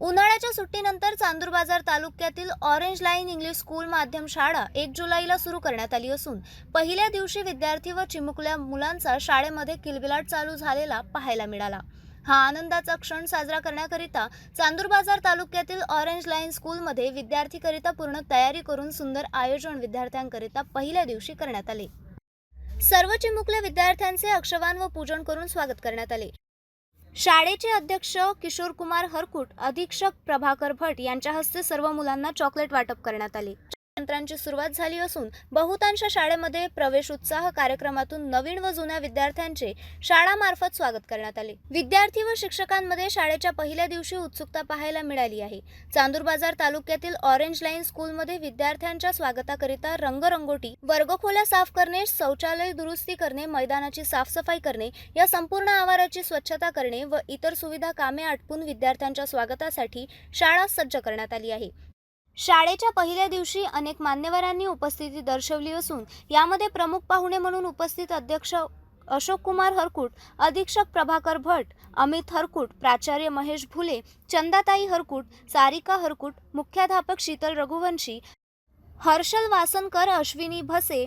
उन्हाळ्याच्या सुट्टीनंतर चांदूर बाजार तालुक्यातील ऑरेंज लाईन इंग्लिश स्कूल माध्यम शाळा एक जुलैला सुरू करण्यात आली असून पहिल्या दिवशी विद्यार्थी व चिमुकल्या मुलांचा शाळेमध्ये किलबिलाट चालू झालेला पाहायला मिळाला. हा आनंदाचा क्षण साजरा करण्याकरिता चांदूर बाजार तालुक्यातील ऑरेंज लाईन स्कूलमध्ये विद्यार्थीकरिता पूर्ण तयारी करून सुंदर आयोजन विद्यार्थ्यांकरिता पहिल्या दिवशी करण्यात आले. सर्व चिमुकल्या विद्यार्थ्यांचे अक्षवान व पूजन करून स्वागत करण्यात आले. शाळेचे अध्यक्ष किशोर कुमार हरकुट अधीक्षक प्रभाकर भट यांच्या हस्ते सर्व मुलांना चॉकलेट वाटप करण्यात आले. यंत्रांची सुरुवात झाली असून बहुतांश शाळेमध्ये प्रवेश उत्साह कार्यक्रमातून नवीन व जुन्या विद्यार्थ्यांचे शाळामार्फत स्वागत करण्यात आले. विद्यार्थी व शिक्षकांमध्ये शाळेच्या पहिल्या दिवशी उत्सुकता पाहायला मिळाली आहे. चांदूर बाजार तालुक्यातील ऑरेंज लाईन स्कूलमध्ये विद्यार्थ्यांच्या स्वागताकरिता रंगरंगोटी वर्गखोल्या साफ करणे शौचालय दुरुस्ती करणे मैदानाची साफसफाई करणे या संपूर्ण आवाराची स्वच्छता करणे व इतर सुविधा कामे आटपून विद्यार्थ्यांच्या स्वागतासाठी शाळा सज्ज करण्यात आली आहे. शाळेच्या पहिल्या दिवशी अनेक मान्यवरांनी उपस्थिती दर्शवली असून यामध्ये प्रमुख पाहुणे म्हणून उपस्थित अध्यक्ष अशोक कुमार हरकुट अधीक्षक प्रभाकर भट अमित हरकुट प्राचार्य महेश भुले चंदाताई हरकुट सारिका हरकुट मुख्याध्यापक शीतल रघुवंशी हर्षल वासनकर अश्विनी भसे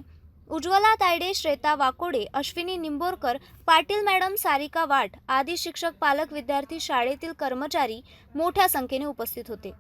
उज्ज्वला तायडे श्वेता वाकोडे अश्विनी निंबोरकर पाटील मॅडम सारिका वाट आदी शिक्षक पालक विद्यार्थी शाळेतील कर्मचारी मोठ्या संख्येने उपस्थित होते.